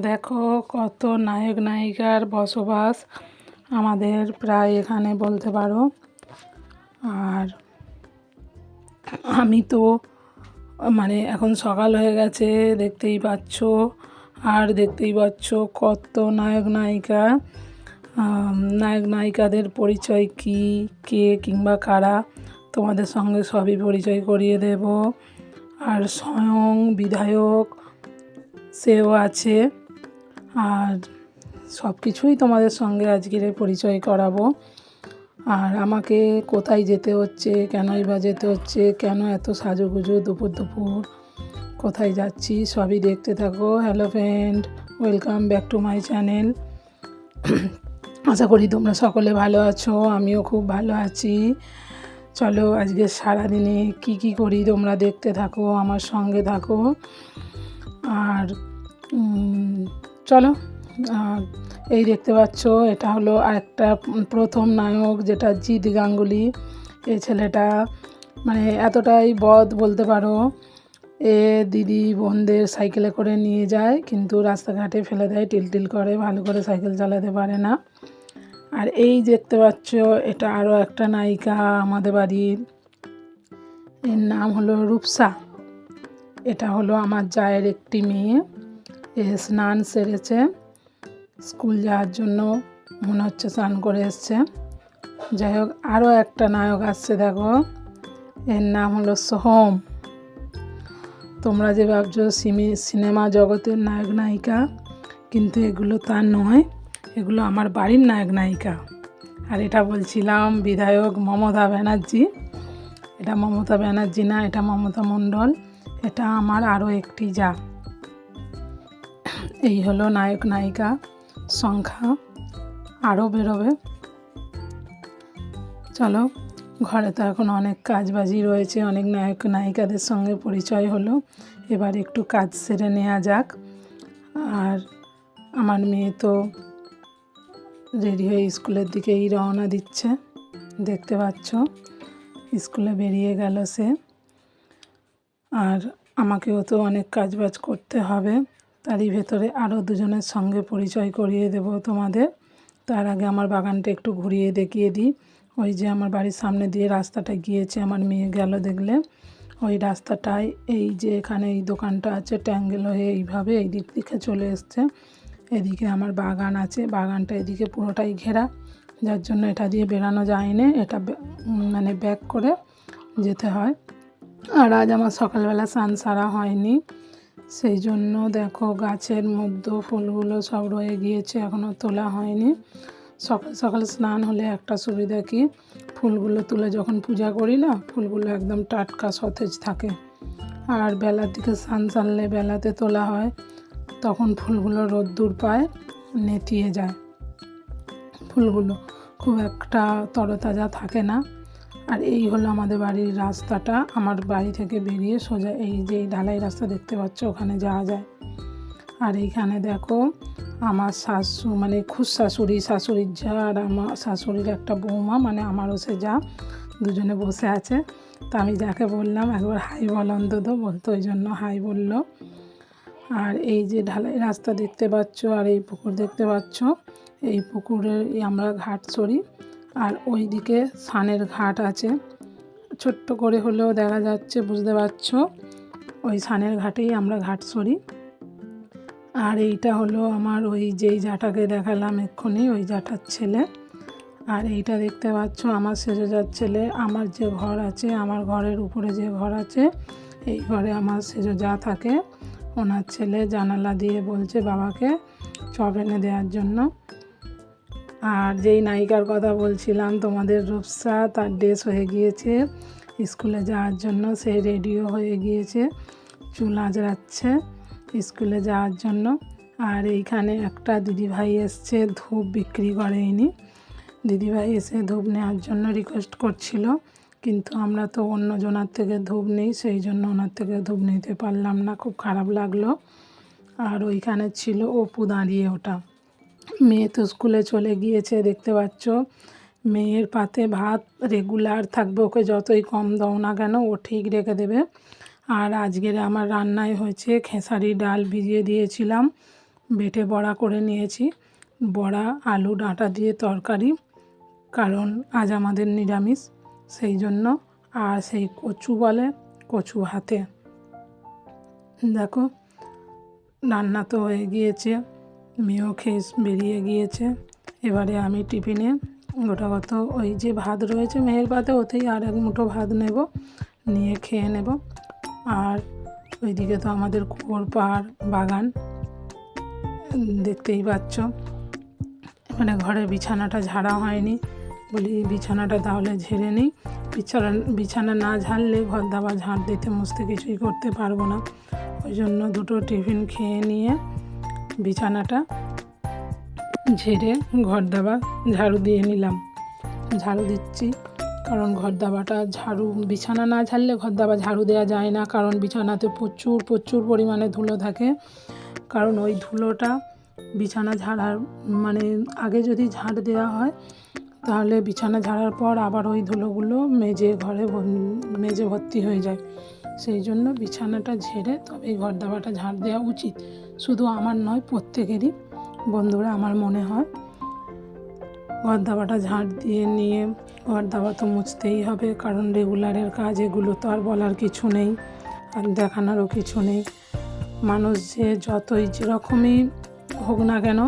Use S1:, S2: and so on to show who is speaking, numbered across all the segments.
S1: দেখো কত নায়ক, নায়িকার বসবাস আমাদের প্রায় এখানে বলতে পারো। আর আমি তো মানে এখন সকাল হয়ে গেছে, দেখতেই পাচ্ছ, আর দেখতেই পাচ্ছ কত নায়ক, নায়িকা। নায়ক, নায়িকাদের পরিচয় কি, কে কিংবা কারা, তোমাদের সঙ্গে সবই পরিচয় করিয়ে দেব। আর স্বয়ং বিধায়ক সেও আছে। আর সব কিছুই তোমাদের সঙ্গে আজকের পরিচয় করাবো। আর আমাকে কোথায় যেতে হচ্ছে, কেনই বা যেতে হচ্ছে, কেন এত সাজুগুজু, দুপুর দুপুর, কোথায় যাচ্ছি, সবই দেখতে থাকো। Hello friend welcome back to my channel আশা করি তোমরা সকলে ভালো আছো, আমিও খুব ভালো আছি। চলো আজকে সারাদিনে কি কি করি তোমরা দেখতে থাকো, আমার সঙ্গে থাকো। আর চলো এই দেখতে পাচ্ছ, এটা হলো একটা প্রথম নায়ক, যেটা জিৎ গাঙ্গুলি। এই ছেলেটা মানে এতটাই বদ বলতে পারো, এ দিদি বোনদের সাইকেলে করে নিয়ে যায়, কিন্তু রাস্তাঘাটে ফেলে দেয়, টিলটিল করে, ভালো করে সাইকেল চালাতে পারে না। আর এই দেখতে পাচ্ছ, এটা আরও একটা নায়িকা আমাদের বাড়ির। এর নাম হলো রূপসা। এটা হলো আমার জায়ের একটি মেয়ে। স্নান সেরেছে। স্কুল যাওয়ার জন্য মনে হচ্ছে স্নান করে এসছে। যাই হোক আরও একটা নায়ক আসছে, দেখো। এর নাম হলো সোহম। তোমরা যে ভাবছ সিমি, সিনেমা জগতের নায়ক নায়িকা, কিন্তু এগুলো তার নয়। এগুলো আমার বাড়ির নায়ক নায়িকা। আর এটা বলছিলাম বিধায়ক মমতা ব্যানার্জি। এটা মমতা ব্যানার্জি না, এটা মমতা মণ্ডল। এটা আমার আরও একটি যা। এই হলো নায়ক, নায়িকা, সংখ্যা, আরও বেরোবে। চলো, ঘরে তো এখন অনেক কাজবাজি রয়েছে, অনেক নায়ক, নায়িকাদের সঙ্গে পরিচয় হলো। এবার একটু কাজ সেরে নেওয়া যাক। আর আমার মেয়ে তো রেডি হয়ে স্কুলের দিকেই রওনা দিচ্ছে, দেখতে পাচ্ছ? স্কুলে বেরিয়ে গেল সে। আর আমাকেও তো অনেক কাজবাজ করতে হবে। তারই ভেতরে আরও দুজনের সঙ্গে পরিচয় করিয়ে দেব তোমাদের। তার আগে আমার বাগানটা একটু ঘুরিয়ে দেখিয়ে দিই। ওই যে আমার বাড়ির সামনে দিয়ে রাস্তাটা গিয়েছে, আমার মেয়ে গেল দেখলে। ওই রাস্তাটায় এই যে এখানে এই দোকানটা আছে, ট্যাঙ্গেল হয়ে এইভাবে এই দিক দিকে চলে এসছে। এদিকে আমার বাগান আছে, বাগানটা এদিকে পুরোটাই ঘেরা। যার জন্য এটা দিয়ে বেরানো যায় না এটা মানে ব্যাক করে যেতে হয়। আর আজ আমার সকালবেলা স্নান সারা হয়নি। সেই জন্য দেখো গাছের মধ্যে ফুলগুলো সব রয়ে গিয়েছে এখনও তোলা হয়নি। সকাল সকাল স্নান হলে একটা সুবিধা কি? ফুলগুলো তুলে যখন পূজা করি না, ফুলগুলো একদম টাটকা সতেজ থাকে। আর বেলার দিকে স্নান সারলে বেলাতে তোলা হয়, তখন ফুলগুলো রোদ্দুর পায়, নেতিয়ে যায়। ফুলগুলো খুব একটা তরতাজা থাকে না। আর এই হলো আমাদের বাড়ির রাস্তাটা। আমার বাড়ি থেকে বেরিয়ে সোজা এই যে ঢালাই রাস্তা দেখতে পাচ্ছ, ওখানে যাওয়া যায়। আর এইখানে দেখো আমার শাশু মানে খুশ শাশুড়ি, শাশুড়ির যা আর আমার শাশুড়ির একটা বৌমা মানে আমারও সে যা, দুজনে বসে আছে। তা আমি যাকে বললাম, একবার হাই বল অন্তত বলতো, ওই জন্য হাই বলল। আর এই যে ঢালাই রাস্তা দেখতে পাচ্ছ, আর এই পুকুর দেখতে পাচ্ছ, এই পুকুরের আমরা ঘাট সরি আর ওই দিকে সানের ঘাট আছে। ছোট্ট করে হলেও দেখা যাচ্ছে, বুঝতে পারছ? ওই সানের ঘাটেই আমরা ঘাট সরি। আর এইটা হলো আমার ওই যেই জাটাকে দেখালাম এক্ষুনি, ওই জাটার ছেলে। আর এইটা দেখতে পাচ্ছ, আমার সেজোজার ছেলে। আমার যে ঘর আছে, আমার ঘরের উপরে যে ঘর আছে, এই ঘরে আমার সেজোজা থাকে। ওনার ছেলে জানালা দিয়ে বলছে বাবাকে চপ এনে দেওয়ার জন্য। আর যেই নায়িকার কথা বলছিলাম, তোমাদের রূপসা তার ড্রেস হয়ে গিয়েছে। স্কুলে যাওয়ার জন্য সে রেডিও হয়ে গিয়েছে, চুল আঁচড়াচ্ছে স্কুলে যাওয়ার জন্য। আর এইখানে একটা দিদিভাই এসছে, ধূপ বিক্রি করে ইনি। দিদিভাই এসে ধূপ নেওয়ার জন্য রিকোয়েস্ট করছিল, কিন্তু আমরা তো অন্য জনার থেকে ধূপ নেই, সেই জন্য ওনার থেকে ধূপ নিতে পারলাম না, খুব খারাপ লাগল। আর ওইখানে ছিল অপু দাঁড়িয়ে ওটা। মেয়ে তো স্কুলে চলে গিয়েছে, দেখতে পাচ্ছ। মেয়ের পাতে ভাত রেগুলার থাকবে, ওকে যতই কম দাও না কেন, ও ঠিক রেখে দেবে। আর আজকের আমার রান্নায় হয়েছে খেসারি ডাল ভিজিয়ে দিয়েছিলাম, বেটে বড়া করে নিয়েছি। বড়া, আলু, ডাঁটা দিয়ে তরকারি, কারণ আজ আমাদের নিরামিষ, সেই জন্য। আর সেই কচু বলে কচু হাতে। দেখো, রান্না তো হয়ে গিয়েছে। মেয়েও খেয়ে বেরিয়ে গিয়েছে। এবারে আমি টিফিনে গোটা কত ওই যে ভাত রয়েছে মেয়ের পাতে, ওতেই আর এক মুঠো ভাত নেব, নিয়ে খেয়ে নেব। আর ওইদিকে তো আমাদের কুয়োর পাহাড় বাগান, দেখতেই পাচ্ছ। মানে ঘরের বিছানাটা ঝাড়া হয়নি। বলি বিছানাটা তাহলে ঝেড়ে নিই। বিছানা বিছানা না ঝাড়লে ঘর দাবা ঝাড় দিতে, মুছতে কিছুই করতে পারব না। ওই জন্য দুটো টিফিন খেয়ে নিয়ে বিছানাটা ঝেড়ে ঘর দাবা ঝাড়ু দিয়ে নিলাম। ঝাড়ু দিচ্ছি কারণ ঘর দাবাটা ঝাড়ু, বিছানা না ঝাড়লে ঘর দাবা ঝাড়ু দেওয়া যায় না কারণ বিছানাতে প্রচুর প্রচুর পরিমাণে ধুলো থাকে। কারণ ওই ধুলোটা বিছানা ঝাড়ার মানে আগে যদি ঝাড় দেওয়া হয় তাহলে বিছানা ঝাড়ার পর আবার ওই ধুলোগুলো মেজে ঘরে মেজে ভর্তি হয়ে যায়। সেই জন্য বিছানাটা ঝেড়ে তবেই ঘর দাবাটা ঝাড় দেওয়া উচিত। শুধু আমার নয়, প্রত্যেকেরই। বন্ধুরা, আমার মনে হয় ঘর দাবাটা ঝাড় দিয়ে নিয়ে ঘর দাবা তো মুছতেই হবে, কারণ রেগুলারের কাজ, এগুলো তো আর বলার কিছু নেই আর দেখানোরও কিছু নেই। মানুষ যে যতই যেরকমই হোক না কেন,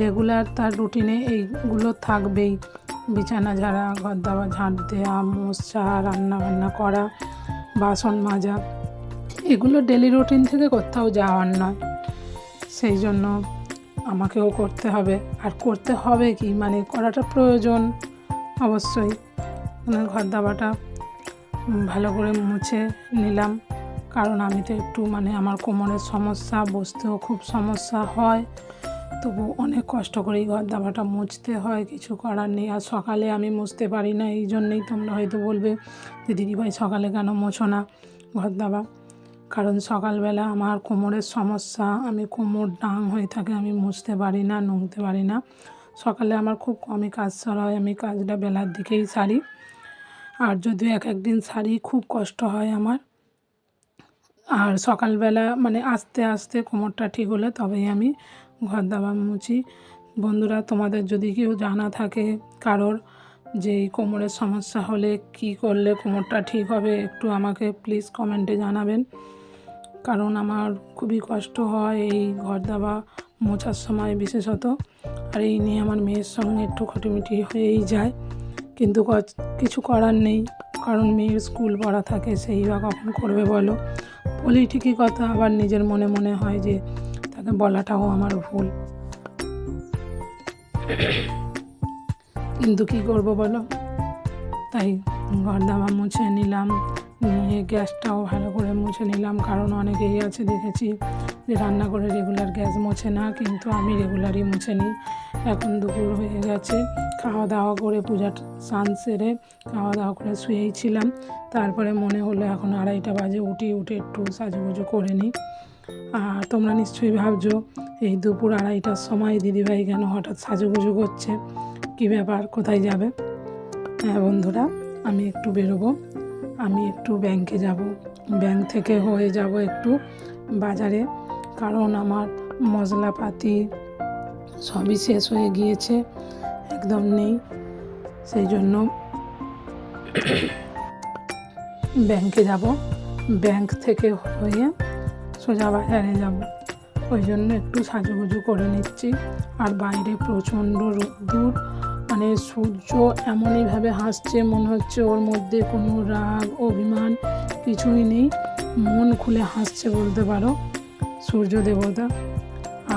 S1: রেগুলার তার রুটিনে এইগুলো থাকবেই। বিছানা ঝাড়া ঘর দাবা ঝাঁট দেওয়া, মোছা রান্না বান্না করা বাসন মাজা। এগুলো ডেলি রুটিন থেকে কোথাও যাওয়ার নয়। সেই জন্য আমাকেও করতে হবে। আর করতে হবে কি? মানে করাটা প্রয়োজন অবশ্যই। ওনার ঘর দাবাটা ভালো করে মুছে নিলাম। কারণ আমি তো একটু মানে আমার কোমরের সমস্যা, বসতেও খুব সমস্যা হয়। তবু অনেক কষ্ট করেই ঘর দাবাটা মুছতে হয়, কিছু করার নেই। আর সকালে আমি মুছতে পারি না, এই জন্যেই তোমরা হয়তো বলবে, যে দিদিভাই সকালে কেন মোছো না ঘর দাবা? কারণ সকালবেলা আমার কোমরের সমস্যা, আমি কোমর ডাং হয়ে থাকে, আমি মুছতে পারি না, নুংতে পারি না। সকালে আমার খুব কমই কাজ সারা হয়, আমি কাজটা বেলার দিকেই সারি। আর যদি এক একদিন সারি, খুব কষ্ট হয় আমার। আর সকালবেলা মানে আস্তে আস্তে কোমরটা ঠিক হলে তবেই আমি ঘর দাবা মুছি। বন্ধুরা, তোমাদের যদি কেউ জানা থাকে কারোর যে এই কোমরের সমস্যা হলে কি করলে কোমরটা ঠিক হবে, একটু আমাকে প্লিজ কমেন্টে জানাবেন। কারণ আমার খুবই কষ্ট হয় এই ঘর দাবা মোছার সময় বিশেষত। আর এই নিয়ে আমার মেয়ের সঙ্গে একটু খটিমিটি হয়েই যায়। কিন্তু কিছু করার নেই। কারণ মেয়ের স্কুল পড়া থাকে, সেই বা কখন করবে বলো? বলি ঠিকই কথা, আবার নিজের মনে মনে হয় যে বলাটাও আমার ভুল। কিন্তু কি করব বলো? তাই ঘর দাবা মুছে নিলাম। গ্যাসটাও ভালো করে মুছে নিলাম, কারণ অনেকেই আছে দেখেছি যে রান্না করে রেগুলার গ্যাস মোছে না, কিন্তু আমি রেগুলারই মুছে নিই। এখন দুপুর হয়ে গেছে, খাওয়া দাওয়া করে পূজার স্নান সেরে খাওয়া দাওয়া করে শুয়েই ছিলাম। তারপরে মনে হলো এখন আড়াইটা বাজে, উঠি, উঠে একটু সাজুগুজু করে নিই। আর তোমরা নিশ্চয়ই ভাবছ, এই দুপুর আড়াইটার সময় দিদিভাই কেন হঠাৎ সাজুগুজু করছে? কী ব্যাপার? কোথায় যাবে? হ্যাঁ বন্ধুরা, আমি একটু বেরোবো। আমি একটু ব্যাংকে যাব। ব্যাংক থেকে হয়ে যাব একটু বাজারে। কারণ আমার মশলাপাতি সবই শেষ হয়ে গিয়েছে, একদম নেই। সেই জন্য ব্যাংকে যাব। ব্যাংক থেকে হয়ে সোজা বাজারে যাব। ওই জন্য একটু সাজুগুজু করে নিচ্ছি। আর বাইরে প্রচণ্ড রোদ্দুর মানে সূর্য এমনইভাবে হাসছে, মনে হচ্ছে ওর মধ্যে কোনো রাগ, অভিমান কিছুই নেই। মন খুলে হাসছে বলতে পারো সূর্য দেবতা।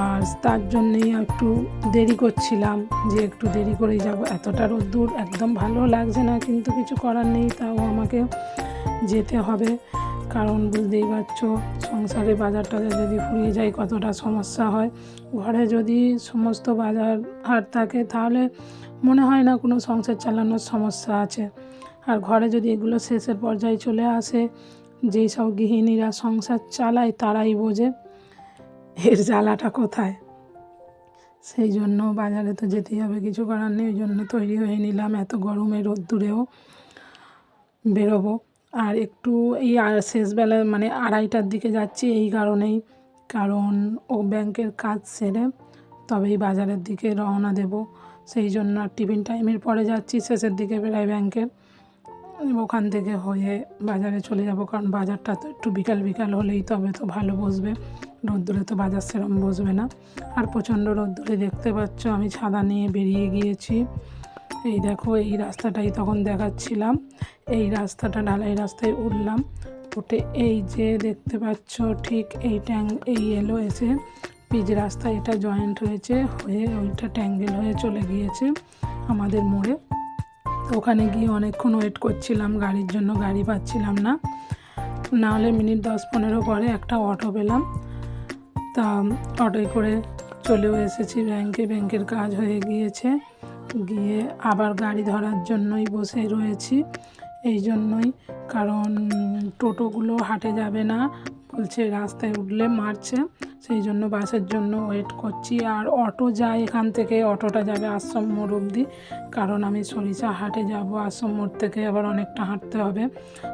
S1: আর তার জন্যেই একটু দেরি করছিলাম যে একটু দেরি করেই যাব। এতটা রোদ্দুর একদম ভালো লাগছে না, কিন্তু কিছু করার নেই, তাও আমাকে যেতে হবে। কারণ বুঝতেই পারছ, সংসারে বাজার টাজার যদি ফুরিয়ে যায় কতটা সমস্যা হয়। ঘরে যদি সমস্ত বাজার হাট থাকে, তাহলে মনে হয় না কোনো সংসার চালানোর সমস্যা আছে। আর ঘরে যদি এগুলো শেষের পর্যায়ে চলে আসে, যেই সব গৃহিণীরা সংসার চালায় তারাই বোঝে এর জ্বালাটা কোথায়। সেই জন্য বাজারে তো যেতেই হবে, কিছু করার নেই, ওই জন্য তৈরি হয়ে নিলাম এত গরমে রোদ্দুরেও বেরোবো। আর একটু এই আর শেষবেলা মানে আড়াইটার দিকে যাচ্ছি এই কারণেই। কারণ ও ব্যাংকের কাজ সেরে তবেই বাজারের দিকে রওনা দেব। সেই জন্য টিফিন টাইমের পরে যাচ্ছি শেষের দিকে বেরাই ব্যাংকের। ওখান থেকে হয়ে বাজারে চলে যাব কারণ বাজারটা তো একটু বিকাল বিকাল হলেই তবে তো ভালো বসবে। রোদ্দুরে তো বাজার সেরম বসবে না। আর প্রচণ্ড রোদ্দুরে দেখতে পাচ্ছ আমি ছাদা নিয়ে বেরিয়ে গিয়েছি। এই দেখো, এই রাস্তাটাই তখন দেখাচ্ছিলাম। এই রাস্তাটা ঢালাই রাস্তায় উঠলাম। উঠে এই যে দেখতে পাচ্ছ, ঠিক এই ট্যাং, এই এলো এসে পিচ রাস্তা এটা জয়েন্ট হয়েছে, হয়ে ওইটা ট্যাঙ্গেল হয়ে চলে গিয়েছে আমাদের মোড়ে। ওখানে গিয়ে অনেকক্ষণ ওয়েট করছিলাম, গাড়ির জন্য গাড়ি পাচ্ছিলাম না। নাহলে মিনিট দশ পনেরো পরে একটা অটো পেলাম। তা অটোয় করে চলেও এসেছি, ব্যাংকে, ব্যাংকের কাজ হয়ে গিয়েছে। গিয়ে আবার গাড়ি ধরার জন্যই বসে রয়েছি। এই জন্যই, কারণ টোটোগুলো হাটে যাবে না, বলছে রাস্তায় উঠলে মারছে। সেই জন্য বাসের জন্য ওয়েট করছি, আর অটো যায় এখান থেকে, অটোটা যাবে আশ্রম মোড় অবধি। কারণ আমি সরিষা হাটে যাব, আশ্রম মোড় থেকে আবার অনেকটা হাঁটতে হবে।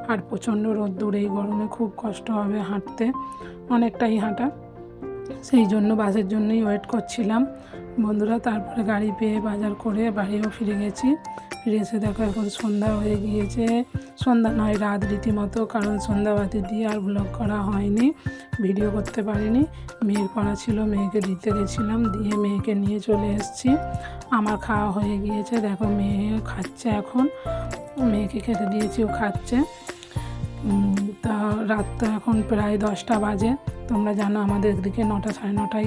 S1: আর প্রচণ্ড রোদ্দুর, এই গরমে খুব কষ্ট হবে হাঁটতে, অনেকটাই হাঁটা। সেই জন্য বাসের জন্যই ওয়েট করছিলাম। বন্ধুরা, তারপরে গাড়ি পেয়ে বাজার করে বাড়িও ফিরে গেছি ফিরে এসে দেখো এখন সন্ধ্যা হয়ে গিয়েছে। সন্ধ্যা নয়, রাত রীতিমতো, কারণ সন্ধ্যাবাতি দিয়ে আর ব্লগ করা হয়নি ভিডিও করতে পারিনি। মেয়ের পড়া ছিল, মেয়েকে দিতে গেছিলাম, দিয়ে মেয়েকে নিয়ে চলে এসেছি। আমার খাওয়া হয়ে গিয়েছে, দেখো মেয়ে খাচ্ছে এখন। মেয়েকে খেতে দিয়েছি, ও খাচ্ছে। তা রাত তো এখন প্রায় দশটা বাজে। তোমরা জানো আমাদের দিকে নটা সাড়ে নটায়